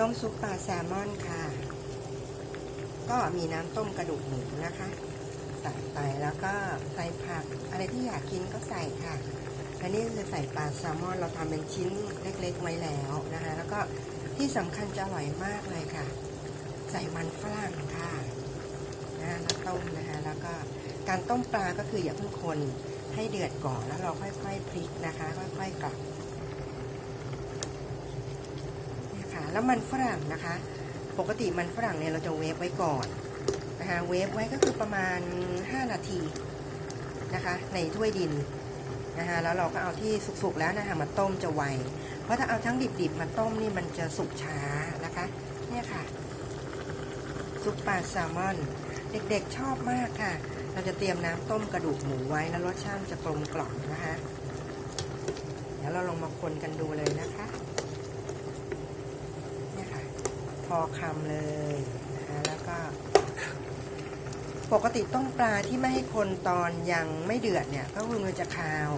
ต้มซุปปลาแซลมอนค่ะ ก็มีน้ำต้มกระดูกหมูนะคะใส่ไปแล้วก็ใส่ผักอะไรที่อยากกินก็ใส่ค่ะอันนี้คือใส่ปลาแซลมอนเราทำเป็นชิ้นเล็กๆไว้แล้วนะคะ แล้วก็ที่สำคัญจะอร่อยมากเลยค่ะ ใส่มันฝรั่งค่ะนะแล้วต้มนะคะ แล้วก็การต้มปลาก็คืออย่าเพิ่งคนให้เดือดก่อนแล้วเราค่อยๆพลิกนะคะ ค่อยๆกลับเนี่ยค่ะ แล้วมันฝรั่งนะคะ ปกติมันฝรั่งเนี่ยเราจะเวฟไว้ก่อนนะคะ เวฟไว้ก็คือประมาณ 5 นาทีนะคะ ในถ้วยดินนะคะ แล้วเราก็เอาที่สุกๆแล้วนะคะมาต้มจะไว เพราะถ้าเอาทั้งดิบๆมาต้มนี่มันจะสุกช้านะคะ เนี่ยค่ะ ซุปปลาแซลมอน เด็กๆชอบมากค่ะ เราจะเตรียมน้ำต้มกระดูกหมูไว้แล้วรสชาติจะกลมกล่อมนะคะ เดี๋ยวเราลองมาคนกันดูเลยนะคะ เนี่ยค่ะ พ อคำเลยนะคะแล้วก็ ปกติต้มปลาที่ไม่ให้คนตอนยังไม่เดือดเนี่ย ก็คือมันจะคาว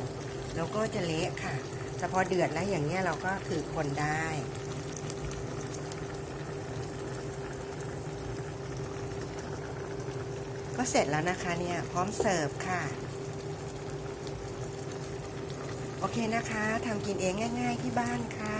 แล้วก็จะเละค่ะ แต่พอเดือดแล้วอย่างเงี้ยเราก็คือคนได้ก็เสร็จแล้วนะคะเนี่ย พร้อมเสิร์ฟค่ะ โอเคนะคะทำกินเองง่าย ๆที่บ้านค่ะ